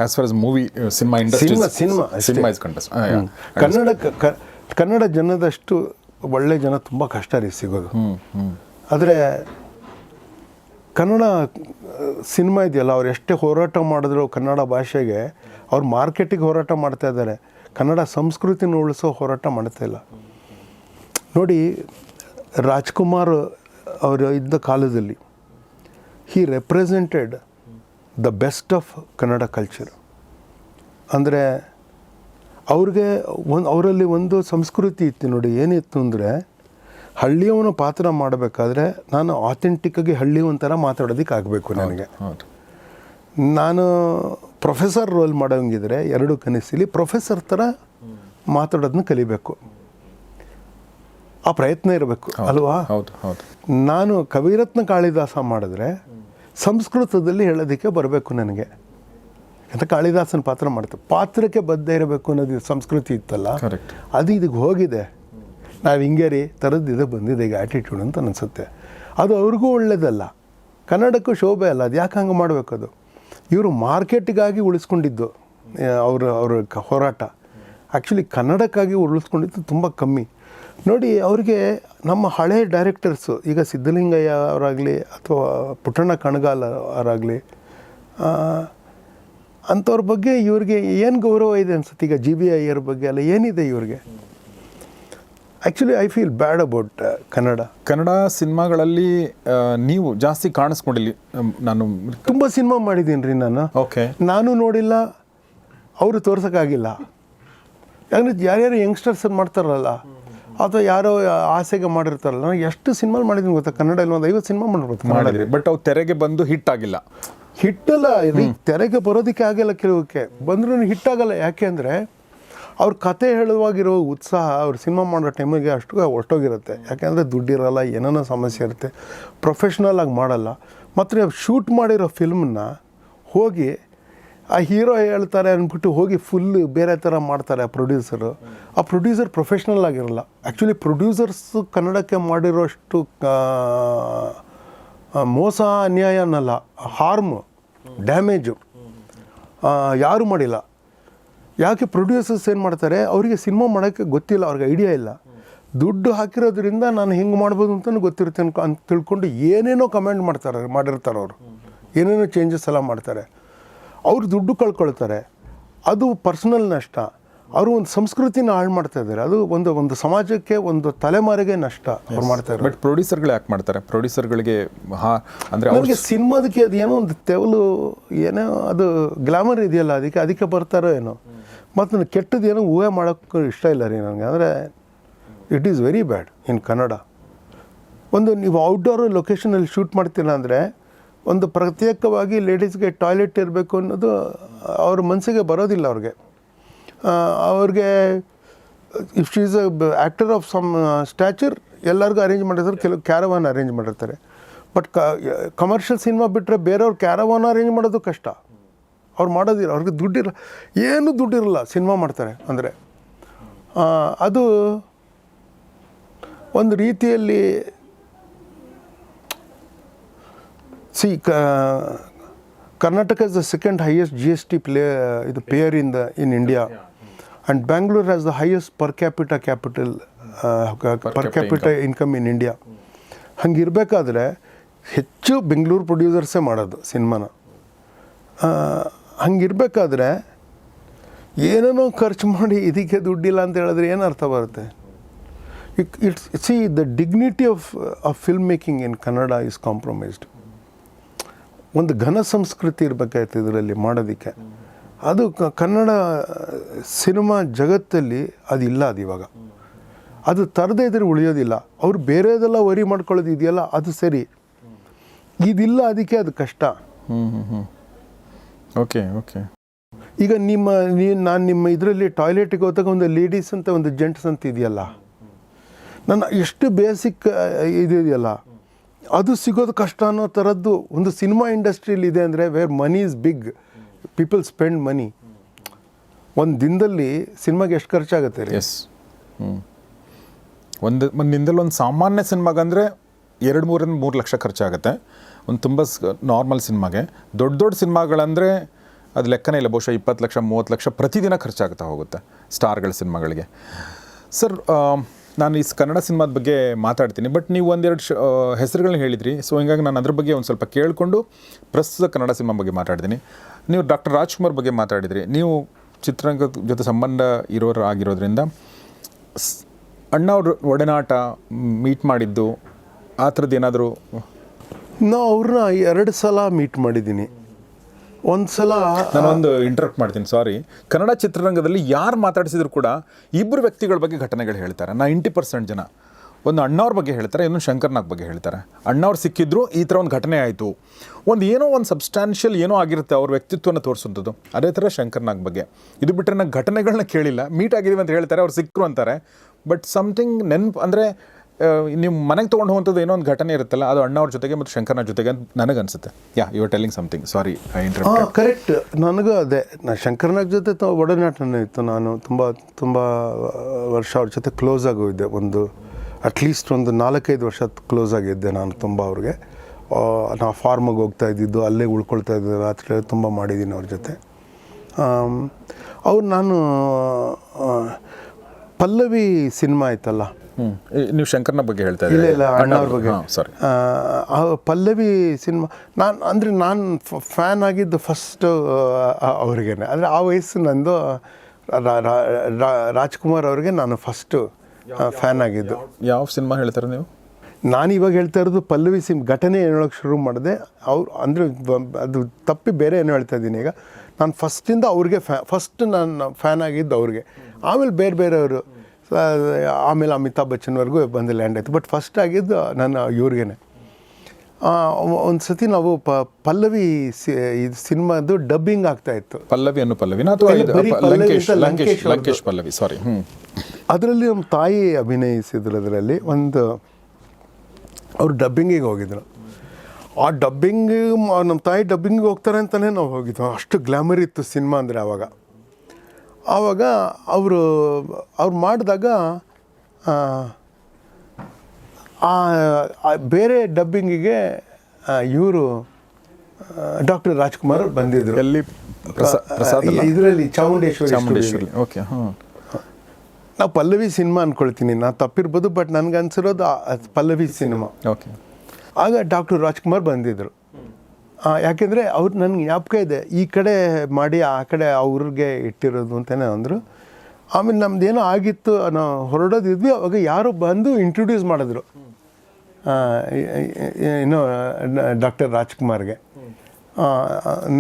as far as movie cinema cinema cinema cinema is contest Kannada Kannada ಜನದಷ್ಟು ಒಳ್ಳೆ ಜನ ತುಂಬ ಕಷ್ಟ ರೀ ಸಿಗೋದು ಆದರೆ ಕನ್ನಡ ಸಿನಿಮಾ ಇದೆಯಲ್ಲ ಅವ್ರು ಎಷ್ಟೇ ಹೋರಾಟ ಮಾಡಿದ್ರು ಕನ್ನಡ ಭಾಷೆಗೆ ಅವ್ರು ಮಾರ್ಕೆಟಿಗೆ ಹೋರಾಟ ಮಾಡ್ತಾ ಇದ್ದಾರೆ. ಕನ್ನಡ ಸಂಸ್ಕೃತಿನ ಉಳಿಸೋ ಹೋರಾಟ ಮಾಡ್ತಾ ಇಲ್ಲ. ನೋಡಿ ರಾಜ್ಕುಮಾರ್ ಅವರು ಇದ್ದ ಕಾಲದಲ್ಲಿ he represented the best of Kannada culture ಅಂದರೆ ಅವ್ರಿಗೆ ಒಂದು ಅವರಲ್ಲಿ ಒಂದು ಸಂಸ್ಕೃತಿ ಇತ್ತು ನೋಡಿ ಏನಿತ್ತು ಅಂದರೆ ಹಳ್ಳಿಯವನ ಪಾತ್ರ ಮಾಡಬೇಕಾದ್ರೆ ನಾನು ಆಥೆಂಟಿಕ್ಕಾಗಿ ಹಳ್ಳಿಯವನ ಥರ ಮಾತಾಡೋದಕ್ಕೆ ಆಗಬೇಕು ನನಗೆ. ನಾನು ಪ್ರೊಫೆಸರ್ ರೋಲ್ ಮಾಡೋಂಗಿದ್ರೆ ಎರಡು ಕನಸಲ್ಲಿ ಪ್ರೊಫೆಸರ್ ಥರ ಮಾತಾಡೋದನ್ನ ಕಲಿಬೇಕು. ಆ ಪ್ರಯತ್ನ ಇರಬೇಕು ಅಲ್ವಾ? ಹೌದು ಹೌದು. ನಾನು ಕವಿರತ್ನ ಕಾಳಿದಾಸ ಮಾಡಿದ್ರೆ ಸಂಸ್ಕೃತದಲ್ಲಿ ಹೇಳೋದಕ್ಕೆ ಬರಬೇಕು ನನಗೆ. ಅಂತ ಕಾಳಿದಾಸನ ಪಾತ್ರ ಮಾಡ್ತಾರೆ ಪಾತ್ರಕ್ಕೆ ಬದ್ಧ ಇರಬೇಕು ಅನ್ನೋದು ಸಂಸ್ಕೃತಿ ಇತ್ತಲ್ಲ. ಅದು ಇದಕ್ಕೆ ಹೋಗಿದೆ. ನಾವು ಹಿಂಗೆ ರೀ ಥರದ್ದು ಇದು ಬಂದಿದೆ ಈಗ ಆ್ಯಟಿಟ್ಯೂಡ್ ಅಂತ ಅನಿಸುತ್ತೆ. ಅದು ಅವ್ರಿಗೂ ಒಳ್ಳೇದಲ್ಲ. ಕನ್ನಡಕ್ಕೂ ಶೋಭೆ ಅಲ್ಲ ಅದು ಯಾಕೆ ಹಂಗೆ ಮಾಡಬೇಕು ಅದು? ಇವರು ಮಾರ್ಕೆಟಿಗಾಗಿ ಉಳಿಸ್ಕೊಂಡಿದ್ದು ಅವರ ಅವರ ಹೋರಾಟ. ಆ್ಯಕ್ಚುಲಿ ಕನ್ನಡಕ್ಕಾಗಿ ಉಳಿಸ್ಕೊಂಡಿದ್ದು ತುಂಬ ಕಮ್ಮಿ. ನೋಡಿ ಅವರಿಗೆ ನಮ್ಮ ಹಳೆ ಡೈರೆಕ್ಟರ್ಸು ಈಗ ಸಿದ್ಧಲಿಂಗಯ್ಯ ಅವರಾಗಲಿ ಅಥವಾ ಪುಟ್ಟಣ್ಣ ಕಣಗಾಲ್ ಅವರಾಗಲಿ ಅಂಥವ್ರ ಬಗ್ಗೆ ಇವ್ರಿಗೆ ಏನು ಗೌರವ ಇದೆ ಅನ್ಸುತ್ತೆ? ಈಗ ಜಿ ಬಿ ಐಯರ್ ಬಗ್ಗೆ ಅಲ್ಲ ಏನಿದೆ ಇವ್ರಿಗೆ? Actually I feel bad about Kannada. Kannada ಸಿನಿಮಾಗಳಲ್ಲಿ ನೀವು ಜಾಸ್ತಿ ಕಾಣಿಸ್ಕೊಂಡಿಲ್ಲ ನಾನು ತುಂಬ ಸಿನಿಮಾ ಮಾಡಿದ್ದೀನಿ ರೀ ನಾನು. ಓಕೆ. ನಾನು ನೋಡಿಲ್ಲ ಅವರು ತೋರ್ಸೋಕ್ಕಾಗಿಲ್ಲ. ಯಾಕಂದ್ರೆ ಯಾರ್ಯಾರು ಯಂಗ್ಸ್ಟರ್ಸ್ ಮಾಡ್ತಾರಲ್ಲ ಅಥವಾ ಯಾರೋ ಆಸೆಗೆ ಮಾಡಿರ್ತಾರಲ್ಲ ನಾನು ಎಷ್ಟು ಸಿನಿಮಾ ಮಾಡಿದ್ದೀನಿ ಗೊತ್ತಾ? ಕನ್ನಡ ಇಲ್ಲಿ ಒಂದು ಐವತ್ತು ಸಿನಿಮಾ ಮಾಡಿರ್ಬೋದು ಮಾಡಿದ್ರಿ ಬಟ್ ಅವು ತೆರೆಗೆ ಬಂದು ಹಿಟ್ ಆಗಿಲ್ಲ. ಹಿಟ್ಟಲ್ಲ ರೀ ತೆರೆಗೆ ಬರೋದಕ್ಕೆ ಆಗಿಲ್ಲ ಕೆಲವಕ್ಕೆ. ಬಂದ್ರೂ ಹಿಟ್ಟಾಗಲ್ಲ ಯಾಕೆ ಅಂದರೆ ಅವ್ರ ಕತೆ ಹೇಳುವಾಗಿರೋ ಉತ್ಸಾಹ ಅವ್ರು ಸಿನಿಮಾ ಮಾಡೋ ಟೈಮಿಗೆ ಅಷ್ಟು ಒಟ್ಟೋಗಿರುತ್ತೆ ಯಾಕೆಂದರೆ ದುಡ್ಡಿರಲ್ಲ ಏನೇನೋ ಸಮಸ್ಯೆ ಇರುತ್ತೆ. ಪ್ರೊಫೆಷ್ನಲ್ ಆಗಿ ಮಾಡಲ್ಲ. ಮತ್ತು ಶೂಟ್ ಮಾಡಿರೋ ಫಿಲ್ಮನ್ನ ಹೋಗಿ ಆ ಹೀರೋ ಹೇಳ್ತಾರೆ ಅಂದ್ಬಿಟ್ಟು ಹೋಗಿ ಫುಲ್ ಬೇರೆ ಥರ ಮಾಡ್ತಾರೆ ಆ ಪ್ರೊಡ್ಯೂಸರು ಆ ಪ್ರೊಡ್ಯೂಸರ್ ಪ್ರೊಫೆಷ್ನಲ್ ಆಗಿರಲ್ಲ. ಆ್ಯಕ್ಚುಲಿ ಪ್ರೊಡ್ಯೂಸರ್ಸು ಕನ್ನಡಕ್ಕೆ ಮಾಡಿರೋಷ್ಟು ಮೋಸ ಅನ್ಯಾಯ ಅನ್ನಲ್ಲ. ಹಾರ್ಮ್ ಡ್ಯಾಮೇಜು ಯಾರೂ ಮಾಡಿಲ್ಲ. ಯಾಕೆ ಪ್ರೊಡ್ಯೂಸರ್ಸ್ ಏನು ಮಾಡ್ತಾರೆ, ಅವರಿಗೆ ಸಿನಿಮಾ ಮಾಡೋಕ್ಕೆ ಗೊತ್ತಿಲ್ಲ, ಅವ್ರಿಗೆ ಐಡಿಯಾ ಇಲ್ಲ. ದುಡ್ಡು ಹಾಕಿರೋದ್ರಿಂದ ನಾನು ಹಿಂಗೆ ಮಾಡ್ಬೋದು ಅಂತಲೂ ಗೊತ್ತಿರುತ್ತೆ ಅಂತ ತಿಳ್ಕೊಂಡು ಏನೇನೋ ಕಮೆಂಟ್ ಮಾಡ್ತಾರೆ, ಮಾಡಿರ್ತಾರೆ ಅವರು. ಏನೇನೋ ಚೇಂಜಸ್ ಎಲ್ಲ ಮಾಡ್ತಾರೆ. ಅವ್ರು ದುಡ್ಡು ಕಳ್ಕೊಳ್ತಾರೆ. ಅದು ಪರ್ಸನಲ್ ನಷ್ಟ. ಅವರು ಒಂದು ಸಂಸ್ಕೃತಿನ ಹಾಳು ಮಾಡ್ತಾ ಇದ್ದಾರೆ. ಅದು ಒಂದು ಒಂದು ಸಮಾಜಕ್ಕೆ ಒಂದು ತಲೆಮಾರಿಗೆ ನಷ್ಟ ಅವ್ರು ಮಾಡ್ತಾರೆ ಬಟ್ ಪ್ರೊಡ್ಯೂಸರ್ಗಳು ಯಾಕೆ ಮಾಡ್ತಾರೆ? ಪ್ರೊಡ್ಯೂಸರ್ಗಳಿಗೆ ಹಾ ಅಂದರೆ ಅವ್ರಿಗೆ ಸಿನಿಮಾದಕ್ಕೆ ಅದು ಏನೋ ಒಂದು ತೆವಲು ಏನೋ ಅದು ಗ್ಲಾಮರ್ ಇದೆಯಲ್ಲ ಅದಕ್ಕೆ ಅದಕ್ಕೆ ಬರ್ತಾರೋ ಏನೋ. ಮತ್ತು ನನಗೆ ಕೆಟ್ಟದ್ದು ಏನೋ ಊಹೆ ಮಾಡೋಕ್ಕೂ ಇಷ್ಟ ಇಲ್ಲ ರೀ ನನಗೆ. ಅಂದರೆ it is very bad in Kannada ಒಂದು ನೀವು ಔಟ್ಡೋರ್ ಲೊಕೇಶನಲ್ಲಿ ಶೂಟ್ ಮಾಡ್ತೀರ ಅಂದರೆ ಒಂದು ಪ್ರತ್ಯೇಕವಾಗಿ ಲೇಡೀಸ್ಗೆ ಟಾಯ್ಲೆಟ್ ಇರಬೇಕು ಅನ್ನೋದು ಅವ್ರ ಮನಸ್ಸಿಗೆ ಬರೋದಿಲ್ಲ ಅವ್ರಿಗೆ. ಅವ್ರಿಗೆ if she is a actor of some stature ಎಲ್ಲರಿಗೂ ಅರೇಂಜ್ ಮಾಡಿರ್ತಾರೆ, ಕೆಲವು ಕ್ಯಾರವಾನ್ ಅರೇಂಜ್ ಮಾಡಿರ್ತಾರೆ. ಬಟ್ ಕ ಕಮರ್ಷಿಯಲ್ ಸಿನಿಮಾ ಬಿಟ್ಟರೆ ಬೇರೆಯವ್ರು ಕ್ಯಾರವಾನ್ ಅರೇಂಜ್ ಮಾಡೋದು ಕಷ್ಟ. ಅವ್ರು ಮಾಡೋದಿಲ್ಲ, ಅವ್ರಿಗೆ ದುಡ್ಡಿರಲ್ಲ ಏನೂ ದುಡ್ಡಿರಲ್ಲ ಸಿನಿಮಾ ಮಾಡ್ತಾರೆ ಅಂದರೆ. ಅದು ಒಂದು ರೀತಿಯಲ್ಲಿ see Karnataka is the second highest G S T play ಇದು the in the in India and Bangalore has the highest per capita capital per capita capita income in India ಹಂಗಿರಬೇಕಾದ್ರೆ ಹೆಚ್ಚು ಬೆಂಗಳೂರು ಪ್ರೊಡ್ಯೂಸರ್ಸೇ ಮಾಡೋದು ಸಿನಿಮಾನ ಹಂಗಿರಬೇಕಾದ್ರೆ ಏನೇನೋ ಖರ್ಚು ಮಾಡಿ ಇದಕ್ಕೆ ದುಡ್ಡಿಲ್ಲ ಅಂತ ಹೇಳಿದ್ರೆ ಏನು ಅರ್ಥ ಬರುತ್ತೆ? It's see the dignity of of film making in Kannada is compromised ಒಂದು ಘನ ಸಂಸ್ಕೃತಿ ಇರಬೇಕಾಯ್ತು ಇದರಲ್ಲಿ ಮಾಡೋದಕ್ಕೆ. ಅದು ಕ- ಕನ್ನಡ ಸಿನಿಮಾ ಜಗತ್ತಲ್ಲಿ ಅದಿಲ್ಲ ಅದು ಇವಾಗ. ಅದು ತರದೇ ಇದ್ರೆ ಉಳಿಯೋದಿಲ್ಲ. ಅವ್ರು ಬೇರೆದೆಲ್ಲ ವರಿ ಮಾಡ್ಕೊಳ್ಳೋದು ಇದೆಯಲ್ಲ ಅದು ಸರಿ. ಇದಿಲ್ಲ ಅದಕ್ಕೆ ಅದು ಕಷ್ಟ. ಹ್ಞೂ ಹ್ಞೂ ಹ್ಞೂ ಓಕೆ ಓಕೆ. ಈಗ ನಿಮ್ಮ ನೀ ನಾನು ನಿಮ್ಮ ಇದರಲ್ಲಿ ಟಾಯ್ಲೆಟಿಗೆ ಹೋದಾಗ ಒಂದು ಲೇಡೀಸ್ ಅಂತ ಒಂದು ಜೆಂಟ್ಸ್ ಅಂತ ಇದೆಯಲ್ಲ? ನನ್ನ ಎಷ್ಟು ಬೇಸಿಕ್ ಇದೆಯಲ್ಲ? ಅದು ಸಿಗೋದು ಕಷ್ಟ ಅನ್ನೋ ಥರದ್ದು ಒಂದು ಸಿನಿಮಾ ಇಂಡಸ್ಟ್ರಿಯಲ್ಲಿ ಇದೆ ಅಂದರೆ where money is big people spend money ಒಂದು ದಿನದಲ್ಲಿ ಸಿನಿಮಾಗೆ ಎಷ್ಟು ಖರ್ಚಾಗುತ್ತೆ ರೀ? ಎಸ್ ಒಂದು ಒಂದು ದಿನದಲ್ಲಿ ಒಂದು ಸಾಮಾನ್ಯ ಸಿನಿಮಾಗಂದರೆ ಎರಡು ಮೂರಿಂದ ಮೂರು ಲಕ್ಷ ಖರ್ಚಾಗುತ್ತೆ. ಒಂದು ತುಂಬ ನಾರ್ಮಲ್ ಸಿನಿಮಾಗೆ. ದೊಡ್ಡ ದೊಡ್ಡ ಸಿನಿಮಾಗಳಂದರೆ ಅದು ಲೆಕ್ಕನೇ ಇಲ್ಲ. ಬಹುಶಃ ಇಪ್ಪತ್ತು ಲಕ್ಷ, ಮೂವತ್ತು ಲಕ್ಷ ಪ್ರತಿದಿನ ಖರ್ಚಾಗ್ತಾ ಹೋಗುತ್ತೆ. ಸ್ಟಾರ್ಗಳ ಸಿನಿಮಾಗಳಿಗೆ. ಸರ್ ನಾನು ಈ ಕನ್ನಡ ಸಿನಿಮಾದ ಬಗ್ಗೆ ಮಾತಾಡ್ತೀನಿ. ಬಟ್ ನೀವು ಒಂದೆರಡು ಹೆಸರುಗಳನ್ನ ಹೇಳಿದ್ರಿ. ಸೊ ಹಿಂಗಾಗಿ ನಾನು ಅದ್ರ ಬಗ್ಗೆ ಒಂದು ಸ್ವಲ್ಪ ಕೇಳಿಕೊಂಡು ಪ್ರಸ್ತುತ ಕನ್ನಡ ಸಿನಿಮಾ ಬಗ್ಗೆ ಮಾತಾಡ್ತೀನಿ. ನೀವು ಡಾಕ್ಟರ್ ರಾಜ್ಕುಮಾರ್ ಬಗ್ಗೆ ಮಾತಾಡಿದ್ರಿ. ನೀವು ಚಿತ್ರರಂಗದ ಜೊತೆ ಸಂಬಂಧ ಇರೋರು ಆಗಿರೋದ್ರಿಂದ ಅಣ್ಣ ಅಣ್ಣವ್ರ ಒಡನಾಟ ಮೀಟ್ ಮಾಡಿದ್ದು, ಆ ಥರದ್ದು ಏನಾದರೂ ನಾ ಅವ್ರನ್ನ ಎರಡು ಸಲ ಮೀಟ್ ಮಾಡಿದ್ದೀನಿ. ಒಂದು ಸಲ ನಾನೊಂದು ಇಂಟರಪ್ಟ್ ಮಾಡ್ತೀನಿ ಸಾರಿ ಕನ್ನಡ ಚಿತ್ರರಂಗದಲ್ಲಿ ಯಾರು ಮಾತಾಡಿಸಿದ್ರು ಕೂಡ ಇಬ್ಬರು ವ್ಯಕ್ತಿಗಳ ಬಗ್ಗೆ ಘಟನೆಗಳು ಹೇಳ್ತಾರೆ. ನೈಂಟಿ ಪರ್ಸೆಂಟ್ ಜನ. ಒಂದು ಅಣ್ಣವ್ರ ಬಗ್ಗೆ ಹೇಳ್ತಾರೆ ಇನ್ನೊಂದು ಶಂಕರ್ನಾಗ್ ಬಗ್ಗೆ ಹೇಳ್ತಾರೆ. ಅಣ್ಣವ್ರು ಸಿಕ್ಕಿದ್ರು, ಈ ಥರ ಒಂದು ಘಟನೆ ಆಯಿತು. ಒಂದು ಏನೋ ಒಂದು ಸಬ್ಸ್ಟ್ಯಾನ್ಷಿಯಲ್ ಏನೋ ಆಗಿರುತ್ತೆ ಅವ್ರ ವ್ಯಕ್ತಿತ್ವನ ತೋರಿಸುವಂಥದ್ದು. ಅದೇ ಥರ ಶಂಕರ್ನಾಗ್ ಬಗ್ಗೆ. ಇದು ಬಿಟ್ಟರೆ ನಾನು ಘಟನೆಗಳನ್ನ ಕೇಳಿಲ್ಲ. ಮೀಟ್ ಆಗಿದ್ದೀವಿ ಅಂತ ಹೇಳ್ತಾರೆ, ಅವ್ರು ಸಿಕ್ಕರು ಅಂತಾರೆ. ಬಟ್ ಸಮಥಿಂಗ್ ನೆನ್ಪು ಅಂದರೆ ನೀವು ಮನೆಗೆ ತೊಗೊಂಡು ಹೋಗುವಂಥದ್ದು ಏನೋ ಒಂದು ಘಟನೆ ಇರುತ್ತಲ್ಲ, ಅದು ಅಣ್ಣವ್ರ ಜೊತೆಗೆ ಮತ್ತು ಶಂಕರ್ನ ಜೊತೆಗೆ ಅಂತ ನನಗನ್ಸುತ್ತೆ. Yeah you are telling something sorry ಹಾಂ ಕರೆಕ್ಟ್ ನನಗೂ ಅದೇ. ನಾನು ಶಂಕರ್ನಾಗ್ ಜೊತೆ ಒಡನಾಟನೇ ಇತ್ತು. ನಾನು ತುಂಬ ತುಂಬ ವರ್ಷ ಅವ್ರ ಜೊತೆ ಕ್ಲೋಸ್ ಆಗೋಗಿದ್ದೆ ಒಂದು ಅಟ್ಲೀಸ್ಟ್ ಒಂದು ನಾಲ್ಕೈದು ವರ್ಷ ಕ್ಲೋಸ್ ಆಗಿದ್ದೆ ನಾನು ತುಂಬ ಅವ್ರಿಗೆ. ನಾ ಫಾರ್ಮಿಗೆ ಹೋಗ್ತಾ ಇದ್ದಿದ್ದು, ಅಲ್ಲೇ ಉಳ್ಕೊಳ್ತಾ ಇದ್ದೆ ರಾತ್ರಿ ತುಂಬ ಮಾಡಿದ್ದೀನಿ ಅವ್ರ ಜೊತೆ. ಅವ್ರು ನಾನು ಪಲ್ಲವಿ ಸಿನಿಮಾ ಆಯ್ತಲ್ಲ ನೀವು ಶಂಕರ್ನ ಬಗ್ಗೆ ಹೇಳ್ತಾ ಇಲ್ಲ ಇಲ್ಲ ಅಣ್ಣವ್ರ ಬಗ್ಗೆ. ಸಾರಿ ಪಲ್ಲವಿ ಸಿನಿಮಾ ನಾನು ಅಂದರೆ ನಾನು ಫ್ಯಾನ್ ಆಗಿದ್ದು ಫಸ್ಟು ಅವ್ರಿಗೇನೆ. ಅಂದರೆ ಆ ವಯಸ್ಸು ನಂದು ರಾಜ್ಕುಮಾರ್ ಅವ್ರಿಗೆ ನಾನು ಫಸ್ಟು ಫ್ಯಾನ್ ಆಗಿದ್ದು. ಯಾವ ಸಿನಿಮಾ? ಹೇಳ್ತಾರೆ ನೀವು? ನಾನು ಇವಾಗ ಹೇಳ್ತಾ ಇರೋದು ಪಲ್ಲವಿ ಸಿಮ್ ಘಟನೆ ಹೇಳೋಕ್ಕೆ ಶುರು ಮಾಡಿದೆ. ಅವ್ರು ಅಂದರೆ ಅದು ತಪ್ಪಿ ಬೇರೆ ಏನು ಹೇಳ್ತಾ ಇದ್ದೀನಿ ಈಗ. ನಾನು ಫಸ್ಟಿಂದ ಅವ್ರಿಗೆ ಫ್ಯಾ ಫಸ್ಟ್ ನಾನು ಫ್ಯಾನ್ ಆಗಿದ್ದು ಅವ್ರಿಗೆ. ಆಮೇಲೆ ಬೇರೆ ಬೇರೆಯವರು. ಆಮೇಲೆ ಅಮಿತಾಬ್ ಬಚ್ಚನ್ವರೆಗೂ ಬಂದು ಲ್ಯಾಂಡ್ ಆಯಿತು. ಬಟ್ ಫಸ್ಟ್ ಆಗಿದ್ದು ನನ್ನ ಇವ್ರಿಗೇನೆ. ಒಂದು ಸತಿ ನಾವು ಪ ಪಲ್ಲವಿ ಇದು ಸಿನಿಮಾದು ಡಬ್ಬಿಂಗ್ ಆಗ್ತಾ ಇತ್ತು. ಪಲ್ಲವಿ ಅನ್ನು ಪಲ್ಲವಿನ ಲಂಕೇಶ್ ಪಲ್ಲವಿ ಸಾರಿ ಅದರಲ್ಲಿ ನಮ್ಮ ತಾಯಿ ಅಭಿನಯಿಸಿದ್ರು ಅದರಲ್ಲಿ ಒಂದು ಅವರು ಡಬ್ಬಿಂಗಿಗೆ ಹೋಗಿದ್ರು. ಆ ಡಬ್ಬಿಂಗ್ ನಮ್ಮ ತಾಯಿ ಡಬ್ಬಿಂಗಿಗೆ ಹೋಗ್ತಾರೆ ಅಂತಲೇ ನಾವು ಹೋಗಿದ್ವು. ಅಷ್ಟು ಗ್ಲಾಮರ್ ಇತ್ತು ಸಿನಿಮಾ ಅಂದರೆ ಆವಾಗ ಆವಾಗ ಅವರು ಅವ್ರು ಮಾಡಿದಾಗ ಬೇರೆ ಡಬ್ಬಿಂಗಿಗೆ ಇವರು ಡಾಕ್ಟರ್ ರಾಜ್ಕುಮಾರ್ ಬಂದಿದ್ರು. ಅಲ್ಲಿ? ಇದರಲ್ಲಿ ಚಾಮುಂಡೇಶ್ವರಿ ಚಾಮುಂಡೇಶ್ವರಿ ಓಕೆ ಹಾಂ ನಾವು ಪಲ್ಲವಿ ಸಿನಿಮಾ ಅಂದ್ಕೊಳ್ತೀನಿ ನಾನು ತಪ್ಪಿರ್ಬೋದು ಬಟ್ ನನಗೆ ಅನ್ಸಿರೋದು ಪಲ್ಲವಿ ಸಿನಿಮಾ. ಓಕೆ. ಆಗ ಡಾಕ್ಟರ್ ರಾಜ್ಕುಮಾರ್ ಬಂದಿದ್ದರು ಯಾಕೆಂದರೆ ಅವ್ರು ನನಗೆ ಜ್ಞಾಪಕ ಇದೆ, ಈ ಕಡೆ ಮಾಡಿ, ಆ ಕಡೆ ಅವ್ರಿಗೆ ಇಟ್ಟಿರೋದು ಅಂತಲೇ ಅಂದರು. ಆಮೇಲೆ ನಮ್ದು ಏನೋ ಆಗಿತ್ತು ನಾವು ಹೊರಡೋದಿದ್ವಿ ಅವಾಗ ಯಾರು ಬಂದು ಇಂಟ್ರೊಡ್ಯೂಸ್ ಮಾಡಿದ್ರು. ಏನು ಡಾಕ್ಟರ್ ರಾಜ್ಕುಮಾರ್ಗೆ.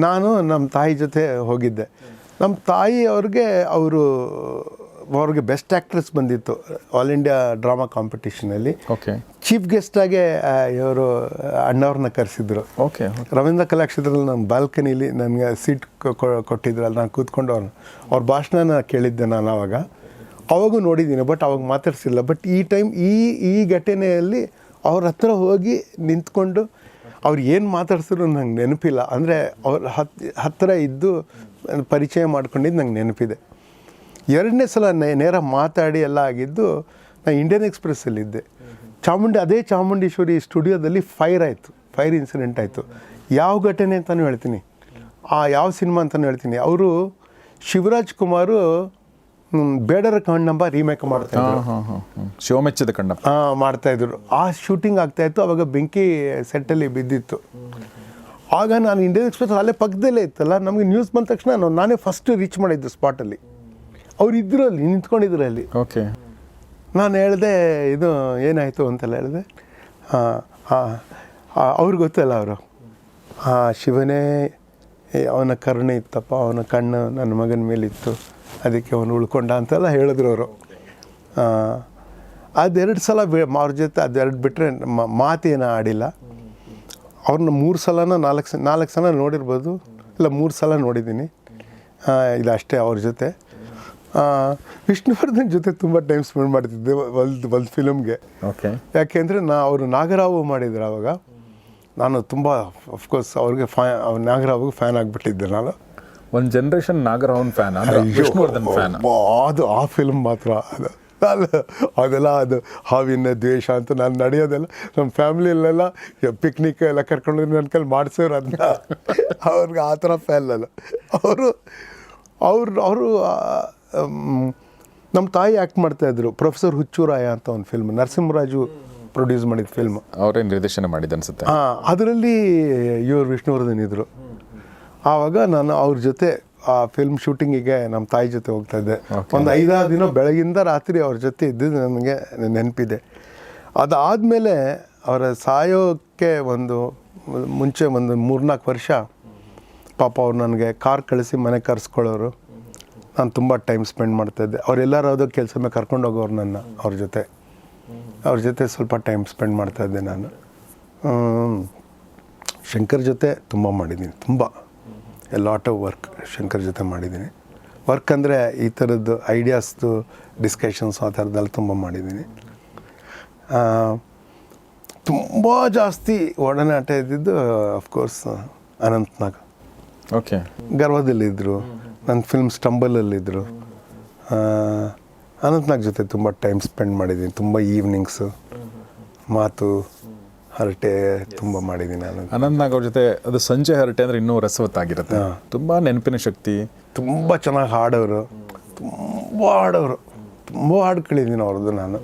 ನಾನು ನಮ್ಮ ತಾಯಿ ಜೊತೆ ಹೋಗಿದ್ದೆ. ನಮ್ಮ ತಾಯಿ ಅವ್ರಿಗೆ ಅವರು ಅವ್ರಿಗೆ ಬೆಸ್ಟ್ ಆ್ಯಕ್ಟ್ರೆಸ್ ಬಂದಿತ್ತು ಆಲ್ ಇಂಡಿಯಾ ಡ್ರಾಮಾ ಕಾಂಪಿಟೇಷನಲ್ಲಿ ಓಕೆ ಚೀಫ್ ಗೆಸ್ಟಾಗೆ ಇವರು ಅಣ್ಣವ್ರನ್ನ ಕರೆಸಿದ್ರು. ಓಕೆ ರವೀಂದ್ರ ಕಲಾಕ್ಷೇತ್ರದಲ್ಲಿ ನಮ್ಮ ಬಾಲ್ಕನಿಲಿ ನನಗೆ ಸೀಟ್ ಕೊಟ್ಟಿದ್ರಲ್ಲ ನಾನು ಕೂತ್ಕೊಂಡು ಅವ್ರನ್ನ ಅವ್ರ ಭಾಷಣನ ಕೇಳಿದ್ದೆ ನಾನು ಆವಾಗ ಅವಾಗೂ ನೋಡಿದ್ದೀನಿ ಬಟ್ ಅವಾಗ ಮಾತಾಡ್ಸಿಲ್ಲ. ಬಟ್ ಈ ಟೈಮ್ ಈ ಈ ಘಟನೆಯಲ್ಲಿ ಅವ್ರ ಹತ್ರ ಹೋಗಿ ನಿಂತ್ಕೊಂಡು ಅವ್ರು ಏನು ಮಾತಾಡ್ಸಿದ್ರು ನಂಗೆ ನೆನಪಿಲ್ಲ. ಅಂದರೆ ಅವ್ರ ಹತ್ ಹತ್ತಿರ ಇದ್ದು ಪರಿಚಯ ಮಾಡ್ಕೊಂಡಿದ್ದು ನಂಗೆ ನೆನಪಿದೆ. ಎರಡನೇ ಸಲ ನೇರ ಮಾತಾಡಿ ಎಲ್ಲ ಆಗಿದ್ದು ನಾನು ಇಂಡಿಯನ್ ಎಕ್ಸ್ಪ್ರೆಸ್ಸಲ್ಲಿದ್ದೆ ಚಾಮುಂಡಿ ಅದೇ ಚಾಮುಂಡೇಶ್ವರಿ ಸ್ಟುಡಿಯೋದಲ್ಲಿ ಫೈರ್ ಆಯಿತು. ಫೈರ್ ಇನ್ಸಿಡೆಂಟ್ ಆಯಿತು. ಯಾವ ಘಟನೆ ಅಂತಲೂ ಹೇಳ್ತೀನಿ. ಆ ಯಾವ ಸಿನಿಮಾ ಅಂತಲೂ ಹೇಳ್ತೀನಿ. ಅವರು ಶಿವರಾಜ್ ಕುಮಾರು ಬೇಡರ ಕಣ್ಣಂಬ ರೀಮೇಕ್ ಮಾಡ್ತಾ ಇದ್ರು. ಹಾಂ ಹಾಂ ಹಾಂ ಶಿವಮೆಚ್ಚದ ಕಣ್ಣ ಆ, ಮಾಡ್ತಾ ಇದ್ರು. ಆ ಶೂಟಿಂಗ್ ಆಗ್ತಾ ಇತ್ತು. ಅವಾಗ ಬೆಂಕಿ ಸೆಟ್ಟಲ್ಲಿ ಬಿದ್ದಿತ್ತು. ಆಗ ನಾನು ಇಂಡಿಯನ್ ಎಕ್ಸ್ಪ್ರೆಸ್ ಅಲ್ಲೇ ಪಕ್ಕದಲ್ಲೇ ಇತ್ತಲ್ಲ ನಮಗೆ ನ್ಯೂಸ್ ಬಂದ ತಕ್ಷಣ ನಾನು ನಾನೇ ಫಸ್ಟ್ ರೀಚ್ ಮಾಡಿದ್ದು ಸ್ಪಾಟಲ್ಲಿ ಅವ್ರು ಇದ್ರು ಅಲ್ಲಿ ನಿಂತ್ಕೊಂಡಿದ್ರು ಅಲ್ಲಿ ಓಕೆ. ನಾನು ಹೇಳಿದೆ ಇದು ಏನಾಯಿತು ಅಂತೆಲ್ಲ ಹೇಳಿದೆ ಹಾಂ ಹಾಂ ಅವ್ರಿಗೆ ಗೊತ್ತಲ್ಲ ಅವರು. ಹಾಂ ಶಿವನೇ ಅವನ ಕರುಣೆ ಇತ್ತಪ್ಪ ಅವನ ಕಣ್ಣು ನನ್ನ ಮಗನ ಮೇಲಿತ್ತು ಅದಕ್ಕೆ ಅವನು ಉಳ್ಕೊಂಡ ಅಂತೆಲ್ಲ ಹೇಳಿದ್ರು ಅವರು. ಅದೆರಡು ಸಲ ಬಿ ಅವ್ರ ಜೊತೆ ಅದೆರಡು ಬಿಟ್ಟರೆ ಮಾತೇನು ಆಡಿಲ್ಲ. ಅವ್ರನ್ನ ಮೂರು ಸಲನ ನಾಲ್ಕು ಸ ನಾಲ್ಕು ಸಲ ನೋಡಿರ್ಬೋದು ಇಲ್ಲ ಮೂರು ಸಲ ನೋಡಿದ್ದೀನಿ. ಆ, ಇದು ಅಷ್ಟೇ ಅವ್ರ ಜೊತೆ. ಆ, ವಿಷ್ಣುವರ್ಧನ್ ಜೊತೆ ತುಂಬ ಟೈಮ್ ಸ್ಪೆಂಡ್ ಮಾಡ್ತಿದ್ದೆ ಒಂದು ಒಂದು ಫಿಲಮ್ಗೆ ಓಕೆ ಯಾಕೆಂದರೆ ನಾ ಅವರು ನಾಗರಾವು ಮಾಡಿದ್ರು ಆವಾಗ ನಾನು ತುಂಬ ಅಫ್ಕೋರ್ಸ್ ಅವ್ರಿಗೆ ಫ್ಯಾ ಅವ್ರ ನಾಗರಾವ್ಗೆ ಫ್ಯಾನ್ ಆಗಿಬಿಟ್ಟಿದ್ದೆ ನಾನು. ಒಂದು ಜನ್ರೇಷನ್ ನಾಗರಾವನ್ ಫ್ಯಾನ್ ಅಂದ್ರೆ ವಿಷ್ಣುವರ್ಧನ್ ಫ್ಯಾನ್ ಅದು ಆ ಫಿಲ್ಮ್ ಮಾತ್ರ. ಅದು ನಾನು ಅದೆಲ್ಲ ಅದು ಹಾವಿನ ದ್ವೇಷ ಅಂತ ನಾನು ನಡೆಯೋದೆಲ್ಲ. ನಮ್ಮ ಫ್ಯಾಮಿಲಿಯಲ್ಲೆಲ್ಲ ಪಿಕ್ನಿಕ್ ಎಲ್ಲ ಕರ್ಕೊಂಡು ನನ್ನ ಕೈಲಿ ಮಾಡಿಸೋರು ಅದನ್ನ [laughs] ಅವ್ರಿಗೆ ಆ ಥರ ಫ್ಯಾನ್ ಅಲ್ಲ ಅವರು ಅವರು ಅವರು ನಮ್ಮ ತಾಯಿ ಆ್ಯಕ್ಟ್ ಮಾಡ್ತಾಯಿದ್ರು ಪ್ರೊಫೆಸರ್ ಹುಚ್ಚುರಾಯ ಅಂತ ಒಂದು ಫಿಲ್ಮ್ ನರಸಿಂಹರಾಜು ಪ್ರೊಡ್ಯೂಸ್ ಮಾಡಿದ ಫಿಲ್ಮ್ ಅವರೇ ನಿರ್ದೇಶನ ಮಾಡಿದ್ದು ಅನ್ಸುತ್ತೆ? ಹಾಂ ಅದರಲ್ಲಿ ಇವರು ವಿಷ್ಣುವರ್ಧನ್ ಇದ್ದರು ಆವಾಗ ನಾನು ಅವ್ರ ಜೊತೆ ಆ ಫಿಲ್ಮ್ ಶೂಟಿಂಗಿಗೆ ನಮ್ಮ ತಾಯಿ ಜೊತೆ ಹೋಗ್ತಾ ಇದ್ದೆ. ಒಂದು ಐದಾರು ದಿನ ಬೆಳಗಿಂದ ರಾತ್ರಿ ಅವ್ರ ಜೊತೆ ಇದ್ದಿದ್ದು ನನಗೆ ನೆನಪಿದೆ. ಅದಾದಮೇಲೆ ಅವರ ಸಾಯೋಕ್ಕೆ ಒಂದು ಮುಂಚೆ ಒಂದು ಮೂರ್ನಾಲ್ಕು ವರ್ಷ ಪಾಪ ಅವ್ರು ನನಗೆ ಕಾರ್ ಕಳಿಸಿ ಮನೆ ಕರೆಸ್ಕೊಳ್ಳೋರು. ನಾನು ತುಂಬ ಟೈಮ್ ಸ್ಪೆಂಡ್ ಮಾಡ್ತಾಯಿದ್ದೆ ಅವರೆಲ್ಲರೂ ಯಾವುದೋ ಕೆಲಸ ಮೇಲೆ ಕರ್ಕೊಂಡು ಹೋಗೋರು ನನ್ನ ಅವ್ರ ಜೊತೆ. ಅವ್ರ ಜೊತೆ ಸ್ವಲ್ಪ ಟೈಮ್ ಸ್ಪೆಂಡ್ ಮಾಡ್ತಾಯಿದ್ದೆ ನಾನು. ಶಂಕರ್ ಜೊತೆ ತುಂಬ ಮಾಡಿದ್ದೀನಿ ತುಂಬ. A lot of work Shankar ಜೊತೆ ಮಾಡಿದ್ದೀನಿ. ವರ್ಕ್ ಅಂದರೆ ಈ ಥರದ್ದು ಐಡಿಯಾಸ್ದು ಡಿಸ್ಕಷನ್ಸ್ ಆ ಥರದ್ದೆಲ್ಲ ತುಂಬ ಮಾಡಿದ್ದೀನಿ. ತುಂಬ ಜಾಸ್ತಿ ಒಡನಾಟ ಇದ್ದಿದ್ದು ಅಫ್ಕೋರ್ಸ್ ಅನಂತ್ನಾಗ್. ಓಕೆ ಗರ್ವದಲ್ಲಿದ್ದರು ನನ್ನ ಫಿಲ್ಮ್ ಸ್ಟಂಬಲಲ್ಲಿದ್ದರು ಅನಂತ್ನಾಗ್ ಜೊತೆ ತುಂಬ ಟೈಮ್ ಸ್ಪೆಂಡ್ ಮಾಡಿದ್ದೀನಿ ತುಂಬ ಈವ್ನಿಂಗ್ಸು ಮಾತು ಹರಟೆ ತುಂಬ ಮಾಡಿದ್ದೀನಿ ನಾನು. ಅನಂತ್ನಾಗ್ ಅವ್ರ ಜೊತೆ ಅದು ಸಂಜೆ ಹರಟೆ ಅಂದರೆ ಇನ್ನೂ ರಸವತ್ತಾಗಿರುತ್ತೆ. ತುಂಬ ತುಂಬಾ ನೆನಪಿನ ಶಕ್ತಿ. ತುಂಬ ಚೆನ್ನಾಗಿ ಹಾಡೋರು ತುಂಬ ಹಾಡೋರು ತುಂಬ ಹಾಡು ಕೇಳಿದ್ದೀನಿ ಅವ್ರದ್ದು ನಾನು.